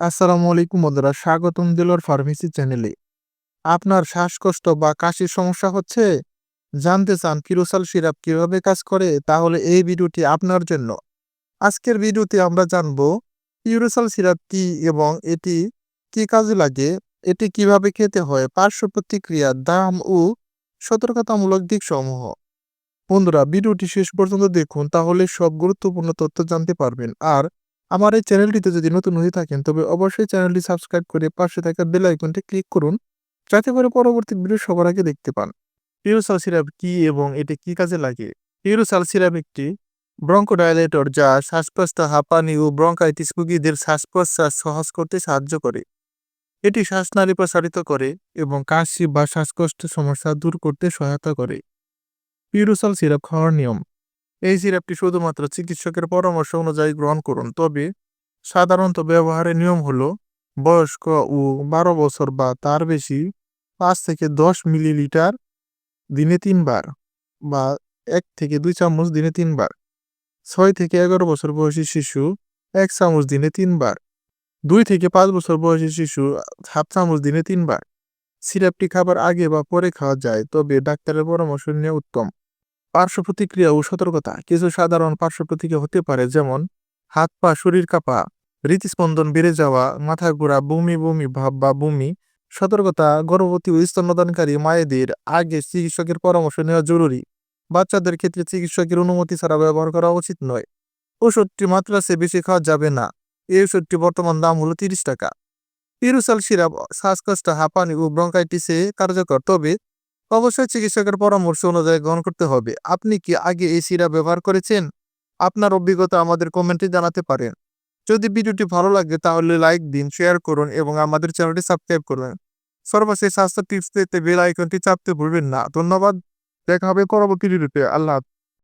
আসসালামু আলাইকুম বন্ধুরা, স্বাগতম দিলর ফার্মেসি চ্যানেলে। আপনার শ্বাসকষ্ট বা কাশির সমস্যা হচ্ছে? জানতে চান কিরোসাল সিরাপ কীভাবে কাজ করে? তাহলে এই ভিডিওটি আপনার জন্য। আজকের ভিডিওতে আমরা জানব কিরোসাল সিরাপ কি এবং এটি কি কাজে লাগে? এটি কীভাবে খেতে হয়? পার্শ্ব প্রতিক্রিয়া, দাম ও সতর্কতামূলক দিকসমূহ। বন্ধুরা, ভিডিওটি শেষ পর্যন্ত দেখুন, তাহলে সব গুরুত্বপূর্ণ তথ্য জানতে পারবেন। আর আমার এই চ্যানেলটিতে যদি নতুন হয়ে থাকেন, তবে অবশ্যই চ্যানেলটি সাবস্ক্রাইব করে পাশে থাকা বেল আইকনটি ক্লিক করুন, যাতে করে পরবর্তী ভিডিও সবার আগে দেখতে পান। পিউরোসাল সিরাপ কি এবং এটি কি কাজে লাগে? পিউরোসাল সিরাপ একটি ব্রঙ্কোডাইলেটর যা শ্বাসকষ্ট, হাঁপানি ও ব্রঙ্কাইটিস রোগীদের শ্বাস প্রশ্বাস সহজ করতে সাহায্য করে। এটি শ্বাসনালী প্রসারিত করে এবং কাশি বা শ্বাসকষ্ট সমস্যা দূর করতে সহায়তা করে। পিউরোসাল সিরাপ খাওয়ার নিয়ম। এই সিরাপটি শুধুমাত্র চিকিৎসকের পরামর্শ অনুযায়ী গ্রহণ করুন। তবে সাধারণত ব্যবহারের নিয়ম হলো বয়স্ক ও বারো বছর বা তার বেশি পাঁচ থেকে দশ মিলিলিটার দিনে তিনবার বা এক থেকে দুই চামচ দিনে তিনবার, ছয় থেকে এগারো বছর বয়সী শিশু এক চামচ দিনে তিনবার, দুই থেকে পাঁচ বছর বয়সী শিশু হাফ চামচ দিনে তিনবার। সিরাপটি খাবার আগে বা পরে খাওয়া যায়, তবে ডাক্তারের পরামর্শ নেওয়া উত্তম। পার্শ্ব প্রতিক্রিয়া ও সতর্কতা কিছু সাধারণ পার্শ্ব প্রতিক্রিয়া হতে পারে, যেমন হাত পা, শরীর কাঁপা, হৃদস্পন্দন বেড়ে যাওয়া, মাথা ঘোরা, বমি বমি ভাব বা বমি। সতর্কতা, গর্ভবতী ও স্তন্যদানকারী মায়েদের আগে চিকিৎসকের পরামর্শ নেওয়া জরুরি। বাচ্চাদের ক্ষেত্রে চিকিৎসকের অনুমতি ছাড়া ব্যবহার করা উচিত নয়। ওষুধটি মাত্রা চেয়ে বেশি খাওয়া যাবে না। এই ওষুধটি বর্তমান দাম হলো তিরিশ টাকা। পিরুসাল সিরাপ, শ্বাসকষ্ট, হাঁপানি ও ব্রঙ্কাইটিসে কার্যকর, তবে অবশ্যই চিকিৎসকের পরামর্শ অনুযায়ী গ্রহণ করতে হবে। আপনি কি আগে এই সিরা ব্যবহার করেছেন? আপনার অভিজ্ঞতা আমাদের কমেন্টে জানাতে পারেন। যদি ভিডিওটি ভালো লাগে তাহলে লাইক দিন, শেয়ার করুন এবং আমাদের চ্যানেলটি সাবস্ক্রাইব করবেন। সর্বশেষ স্বাস্থ্য টিপস পেতে বেল আইকনটি চাপতে ভুলবেন না। ধন্যবাদ। দেখা হবে পরবর্তী ভিডিওতে। আল্লাহ।